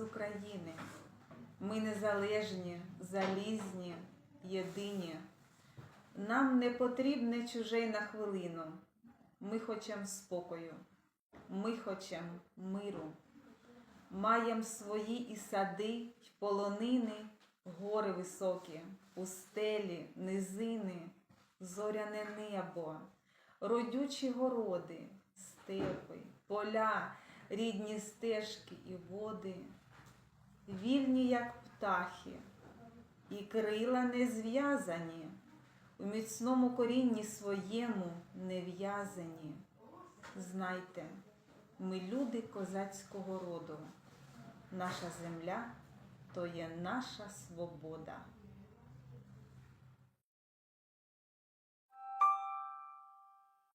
України. Ми незалежні, залізні, єдині. Нам не потрібне чужей на хвилину. Ми хочем спокою, ми хочем миру. Маєм свої і сади, й полонини, гори високі, пустелі, низини, зоряне небо, родючі городи, степи, поля, рідні стежки і води, вільні, як птахи, і крила не зв'язані, у міцному корінні своєму не в'язані. Знайте, ми люди козацького роду. Наша земля то є наша свобода.